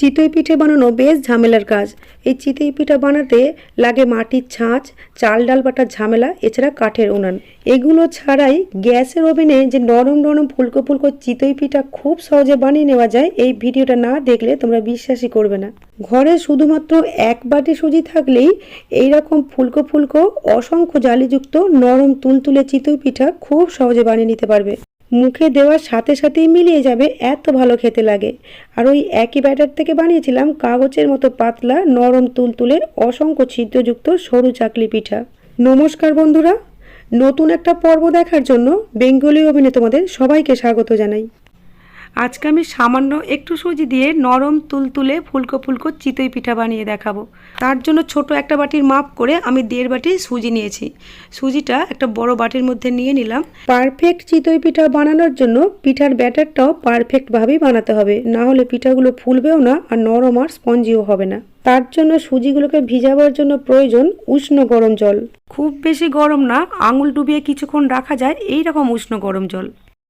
চিতই পিঠে বানানো বেশ ঝামেলার কাজ। এই চিতই পিঠা বানাতে লাগে মাটির ছাঁচ, চাল ডাল বাটার ঝামেলা, এছাড়া কাঠের উনান। এগুলো ছাড়াই গ্যাসের ওভেনে যে নরম নরম ফুলকো ফুলকো চিতই পিঠা খুব সহজে বানিয়ে নেওয়া যায়, এই ভিডিওটা না দেখলে তোমরা বিশ্বাসই করবে না। ঘরে শুধুমাত্র এক বাটি সুজি থাকলেই এই রকম ফুলকো ফুলকো অসংখ্য জালিযুক্ত নরম তুলতুলে চিতই পিঠা খুব সহজে বানিয়ে নিতে পারবে। মুখে দেওয়ার সাথে সাথেই মিলিয়ে যাবে এত ভালো খেতে লাগে। আর ওই একই ব্যাটার থেকে বানিয়েছিলাম কাগজের মতো পাতলা, নরম তুলতুলের অসংখ্য ছিদ্রযুক্ত সরু চাকলি পিঠা। নমস্কার বন্ধুরা, নতুন একটা পর্ব দেখার জন্য বেঙ্গলি অভিনে তোমাদের সবাইকে স্বাগত জানাই। আজকে আমি সামান্য একটু সুজি দিয়ে নরম তুলতুলে ফুলকো ফুলকো চিতই পিঠা বানিয়ে দেখাবো। তার জন্য ছোট একটা বাটির মাপ করে আমি দেড় বাটি সুজি নিয়েছি। সুজিটা একটা বড় বাটির মধ্যে নিয়ে নিলাম। পারফেক্ট চিতই পিঠা বানানোর জন্য পিঠার ব্যাটারটাও পারফেক্টভাবেই বানাতে হবে। না হলে পিঠাগুলো ফুলবেও না আর নরম আর স্পঞ্জিও হবে না। তার জন্য সুজিগুলোকে ভিজাবার জন্য প্রয়োজন উষ্ণ গরম জল। খুব বেশি গরম না, আঙুল ডুবিয়ে কিছুক্ষণ রাখা যায় এই রকম উষ্ণ গরম জল।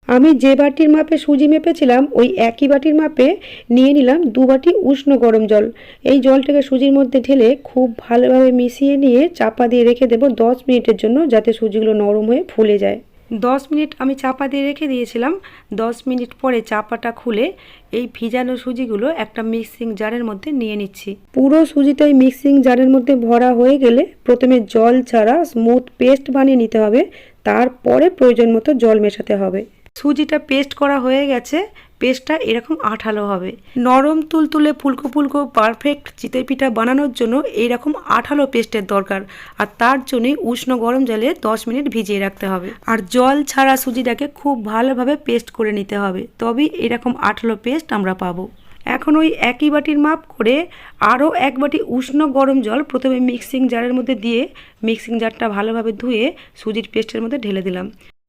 আমি যে বাটির মাপে সুজি মেপেছিলাম, ওই একই বাটির মাপে নিয়ে নিলাম দু বাটি উষ্ণ গরম জল। এই জলটাকে সুজির মধ্যে ঢেলে খুব ভালোভাবে মিশিয়ে নিয়ে চাপা দিয়ে রেখে দেবো দশ মিনিটের জন্য, যাতে সুজিগুলো নরম হয়ে ফুলে যায়। দশ মিনিট আমি চাপা দিয়ে রেখে দিয়েছিলাম। দশ মিনিট পরে চাপাটা খুলে এই ভিজানো সুজিগুলো একটা মিক্সিং জারের মধ্যে নিয়ে নিচ্ছি। পুরো সুজিটা মিক্সিং জারের মধ্যে ভরা হয়ে গেলে প্রথমে জল ছাড়া স্মুথ পেস্ট বানিয়ে নিতে হবে। তারপরে প্রয়োজন মতো জল মেশাতে হবে। সুজিটা পেস্ট করা হয়ে গেছে পেস্টটা এরকম আঠালো হবে। নরম তুলতুলে ফুলকো ফুলকো পারফেক্ট চিতই পিঠা বানানোর জন্য এইরকম আঠালো পেস্টের দরকার। আর তার জন্যই উষ্ণ গরম জলে দশ মিনিট ভিজিয়ে রাখতে হবে। আর জল ছাড়া সুজিটাকে খুব ভালোভাবে পেস্ট করে নিতে হবে। তবেই এরকম আঠালো পেস্ট আমরা পাবো। এখন ওই একই বাটির মাপ করে আরও এক বাটি উষ্ণ গরম জল প্রথমে মিক্সিং জারের মধ্যে দিয়ে মিক্সিং জারটা ভালোভাবে ধুয়ে সুজির পেস্টের মধ্যে ঢেলে দিলাম।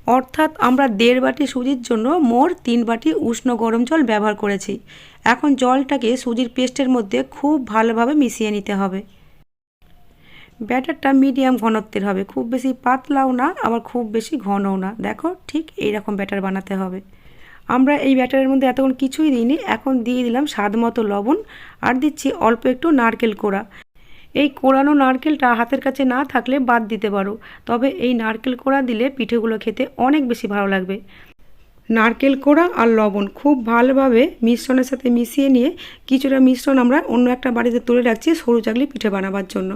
অর্থাৎ আমরা দেড় বাটি সুজির জন্য মোট তিন বাটি উষ্ণ গরম জল ব্যবহার করেছি। এখন জলটাকে সুজির পেস্টের মধ্যে খুব ভালোভাবে মিশিয়ে নিতে হবে। ব্যাটারটা মিডিয়াম ঘনত্বের হবে। খুব বেশি পাতলাও না, আবার খুব বেশি ঘনও না। দেখো, ঠিক এই রকম ব্যাটার বানাতে হবে। আমরা এই ব্যাটারের মধ্যে এতক্ষণ কিছুই দিইনি। এখন দিয়ে দিলাম স্বাদ মতো লবণ। আর দিচ্ছি অল্প একটু নারকেল কোড়া। এই কোড়ানো নারকেলটা হাতের কাছে না থাকলে বাদ দিতে পারো, তবে এই নারকেল কোড়া দিলে পিঠেগুলো খেতে অনেক বেশি ভালো লাগবে। নারকেল কোড়া আর লবণ খুব ভালোভাবে মিশ্রণের সাথে মিশিয়ে নিয়ে কিছুটা মিশ্রণ আমরা অন্য একটা বাড়িতে তুলে রাখছি সরু চাকলি পিঠে বানাবার জন্য।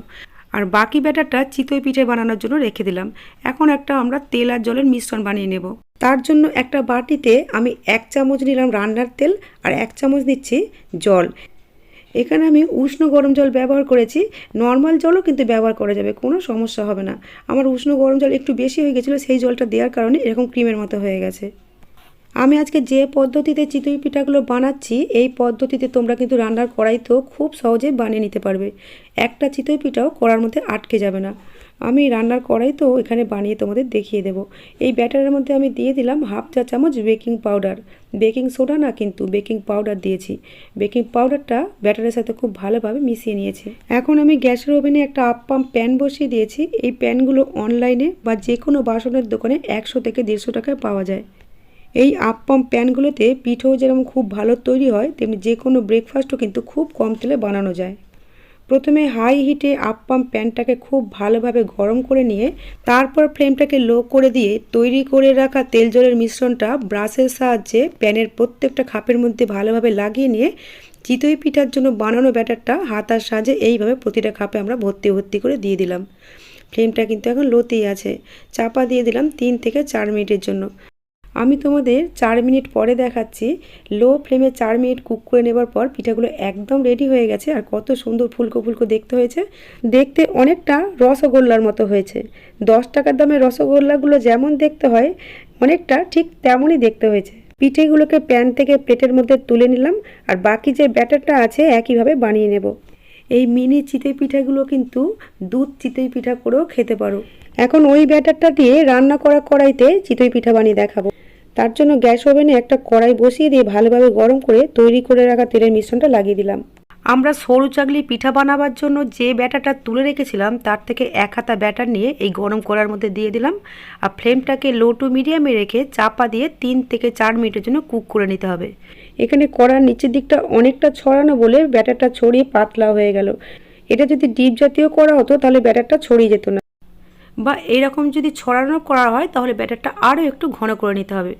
আর বাকি ব্যাটারটা চিতই পিঠে বানানোর জন্য রেখে দিলাম। এখন একটা আমরা তেল আর জলের মিশ্রণ বানিয়ে নেব। তার জন্য একটা বাটিতে আমি এক চামচ নিলাম রান্নার তেল আর এক চামচ দিচ্ছি জল। এখানে আমি উষ্ণ গরম জল ব্যবহার করেছি। নর্মাল জলও কিন্তু ব্যবহার করা যাবে, কোনো সমস্যা হবে না। আমার উষ্ণ গরম জল একটু বেশি হয়ে গেছিল, সেই জলটা দেওয়ার কারণে এরকম ক্রিমের মতো হয়ে গেছে। আমি আজকে যে পদ্ধতিতে চিতই পিঠাগুলো বানাচ্ছি, এই পদ্ধতিতে তোমরা কিন্তু রান্নার কড়াইতেও খুব সহজে বানিয়ে নিতে পারবে। একটা চিতই পিঠাও কড়ার মধ্যে আটকে যাবে না। আমি রান্নার কড়াই তো এখানে বানিয়ে তোমাদের দেখিয়ে দেবো। এই ব্যাটারের মধ্যে আমি দিয়ে দিলাম হাফ চা চামচ বেকিং পাউডার। বেকিং সোডা না কিন্তু বেকিং পাউডার দিয়েছি। বেকিং পাউডারটা ব্যাটারের সাথে খুব ভালোভাবে মিশিয়ে নিয়েছি। এখন আমি গ্যাসের ওভেনে একটা আপ্পাম প্যান বসিয়ে দিয়েছি। এই প্যানগুলো অনলাইনে বা যে কোনো বাসনের দোকানে একশো থেকে দেড়শো টাকায় পাওয়া যায়। এই আপ্পাম প্যানগুলোতে পিঠেও যেরকম খুব ভালো তৈরি হয়, তেমনি যে কোনো ব্রেকফাস্টও কিন্তু খুব কম তেলে বানানো যায়। প্রথমে হাই হিটে আপ্পাম প্যানটাকে খুব ভালোভাবে গরম করে নিয়ে, তারপর ফ্লেমটাকে লো করে দিয়ে তৈরি করে রাখা তেল জলের মিশ্রণটা ব্রাশের সাহায্যে প্যানের প্রত্যেকটা খাপের মধ্যে ভালোভাবে লাগিয়ে নিয়ে, চিতই পিঠার জন্য বানানো ব্যাটারটা হাতার সাহায্যে এইভাবে প্রতিটা খাপে আমরা ভর্তি ভর্তি করে দিয়ে দিলাম। ফ্লেমটা কিন্তু এখন লোতেই আছে। চাপা দিয়ে দিলাম তিন থেকে চার মিনিটের জন্য। আমি তোমাদের চার মিনিট পরে দেখাচ্ছি। লো ফ্লেমে চার মিনিট কুক করে নেবার পর পিঠাগুলো একদম রেডি হয়ে গেছে আর কত সুন্দর ফুলকো ফুলকো দেখতে হয়েছে। দেখতে অনেকটা রসগোল্লার মতো হয়েছে। দশ টাকার দামের রসগোল্লাগুলো যেমন দেখতে হয়, অনেকটা ঠিক তেমনই দেখতে হয়েছে। পিঠেগুলোকে প্যান থেকে প্লেটের মধ্যে তুলে নিলাম আর বাকি যে ব্যাটারটা আছে একইভাবে বানিয়ে নেব। এই মিনি চিতই পিঠাগুলো কিন্তু দুধ চিতই পিঠা করেও খেতে পারো। এখন ওই ব্যাটারটা দিয়ে রান্না করা কড়াইতে চিতই পিঠা বানিয়ে দেখাবো। তার জন্য গ্যাস ওভেনে একটা কড়াই বসিয়ে দিয়ে ভালোভাবে গরম করে তৈরি করে রাখা তেলের মিশ্রণটা লাগিয়ে দিলাম। আমরা সরু চাগলি পিঠা বানাবার জন্য যে ব্যাটারটা তুলে রেখেছিলাম তার থেকে এক হাতা ব্যাটার নিয়ে এই গরম করার মধ্যে দিয়ে দিলাম। আর ফ্লেমটাকে লো টু মিডিয়ামে রেখে চাপা দিয়ে তিন থেকে চার মিনিটের জন্য কুক করে নিতে হবে। এখানে কড়ার নিচের দিকটা অনেকটা ছড়ানো বলে ব্যাটারটা ছড়িয়ে পাতলা হয়ে গেল। এটা যদি ডিপ জাতীয় করা হতো তাহলে ব্যাটারটা ছড়িয়ে যেত না। বা এরকম যদি ছড়ানো করা হয়, তাহলে ব্যাটারটা আরও একটু ঘন করে নিতে হবে।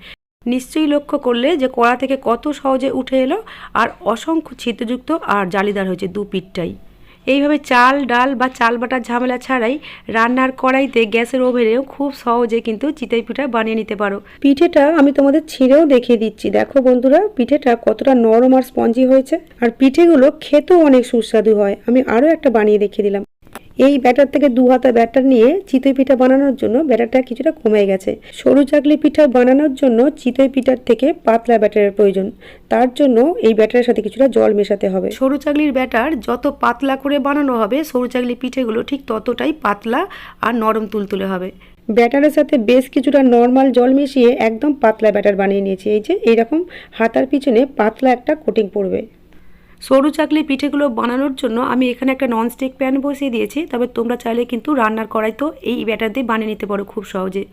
নিশ্চয়ই লক্ষ্য করলে যে কড়া থেকে কত সহজে উঠে এলো আর অসংখ্য ছিদ্রযুক্ত আর জালিদার হয়েছে দু পিঠটাই। এইভাবে চাল, ডাল বা চাল বাটার ঝামেলা ছাড়াই রান্নার কড়াইতে গ্যাসের ওভেনেও খুব সহজে কিন্তু চিতই পিঠা বানিয়ে নিতে পারো। পিঠেটা আমি তোমাদের ছিঁড়েও দেখিয়ে দিচ্ছি। দেখো বন্ধুরা, পিঠেটা কতটা নরম আর স্পঞ্জি হয়েছে। আর পিঠেগুলো খেতেও অনেক সুস্বাদু হয়। আমি আরও একটা বানিয়ে দেখিয়ে দিলাম। এই ব্যাটার থেকে দু হাতা ব্যাটার নিয়ে চিতই পিঠা বানানোর জন্য ব্যাটারটা কিছুটা কমে গেছে। সরু চাকলি পিঠা বানানোর জন্য চিতই পিঠার থেকে পাতলা ব্যাটারের প্রয়োজন। তার জন্য এই ব্যাটারের সাথে কিছুটা জল মেশাতে হবে। সরু চাকলির ব্যাটার যত পাতলা করে বানানো হবে, সরু চাকলি পিঠেগুলো ঠিক ততটাই পাতলা আর নরম তুলতুলে হবে। ব্যাটারের সাথে বেশ কিছুটা নর্মাল জল মিশিয়ে একদম পাতলা ব্যাটার বানিয়ে নিয়েছি। এই যে, এইরকম হাতার পিছনে পাতলা একটা কোটিং পড়বে। সরু চাকলি পিঠেগুলো বানানোর জন্য আমি এখানে একটা ননস্টিক প্যান বসিয়ে দিয়েছি। তবে তোমরা চাইলে কিন্তু রান্নার কড়াই তো এই ব্যাটার দিয়ে বানিয়ে নিতে পারো খুব সহজে।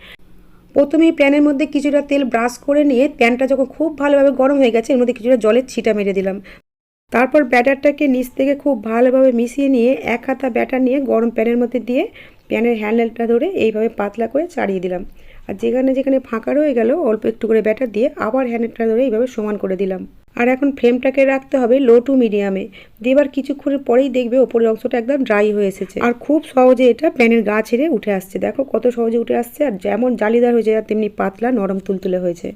প্রথমেই প্যানের মধ্যে কিছুটা তেল ব্রাশ করে নিয়ে প্যানটা যখন খুব ভালোভাবে গরম হয়ে গেছে, এর মধ্যে কিছুটা জলের ছিটা মেরে দিলাম। তারপর ব্যাটারটাকে নিচ থেকে খুব ভালোভাবে মিশিয়ে নিয়ে এক হাতা ব্যাটার নিয়ে গরম প্যানের মধ্যে দিয়ে প্যানের হ্যান্ডেলটা ধরে এইভাবে পাতলা করে চাড়িয়ে দিলাম। আর যেখানে যেখানে ফাঁকা রয়ে গেল, অল্প একটু করে ব্যাটার দিয়ে আবার হ্যান্ডেলটা ধরে এইভাবে সমান করে দিলাম। আর এখন ফ্লেমটাকে রাখতে হবে লো টু মিডিয়ামে। দিয়ে এবার কিছুক্ষণের পরেই দেখবে ওপরের অংশটা একদম ড্রাই হয়ে এসেছে। আর খুব সহজে এটা প্যানের গা ছেড়ে উঠে আসছে। দেখো কত সহজে উঠে আসছে। আর যেমন জালিদার হয়েছে আর তেমনি পাতলা নরম তুলতুলে হয়েছে।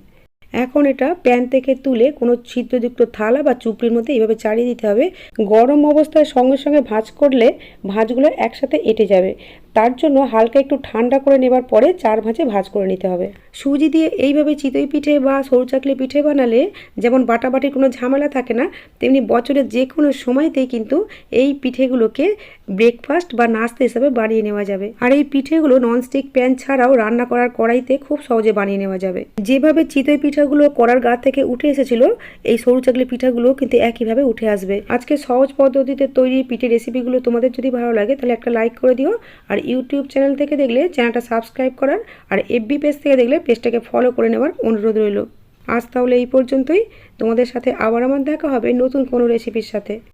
এখন এটা প্যান থেকে তুলে কোনো ছিদ্রযুক্ত থালা বা চুপড়ির মধ্যে এইভাবে চাড়িয়ে দিতে হবে। গরম অবস্থায় সঙ্গে সঙ্গে ভাঁজ করলে ভাঁজগুলো একসাথে এঁটে যাবে। তার জন্য হালকা একটু ঠান্ডা করে নেবার পরে চার ভাঁজে ভাঁজ করে নিতে হবে। সুজি দিয়ে এইভাবে চিতই পিঠে বা সরু চাকলি পিঠে বানালে যেমন বাটাবাটির কোনো ঝামেলা থাকে না, তেমনি বছরের যে কোনো সময়তেই কিন্তু এই পিঠেগুলোকে ব্রেকফাস্ট বা নাস্তা হিসাবে বানিয়ে নেওয়া যাবে। আর এই পিঠেগুলো ননস্টিক প্যান ছাড়াও রান্না করার কড়াইতে খুব সহজে বানিয়ে নেওয়া যাবে। যেভাবে চিতই পিঠাগুলো করার গা থেকে উঠে এসেছিল, এই সরু চাকলি পিঠাগুলো কিন্তু একইভাবে উঠে আসবে। আজকে সহজ পদ্ধতিতে তৈরি পিঠে রেসিপিগুলো তোমাদের যদি ভালো লাগে, তাহলে একটা লাইক করে দিও আর ইউটিউব চ্যানেল থেকে দেখলে চ্যানেলটা সাবস্ক্রাইব করার আর এফবি পেজ থেকে দেখলে পেজটাকে ফলো করে নেওয়ার অনুরোধ রইল। আজ তাহলে এই পর্যন্তই। তোমাদের সাথে আবার আমার দেখা হবে নতুন কোনো রেসিপির সাথে।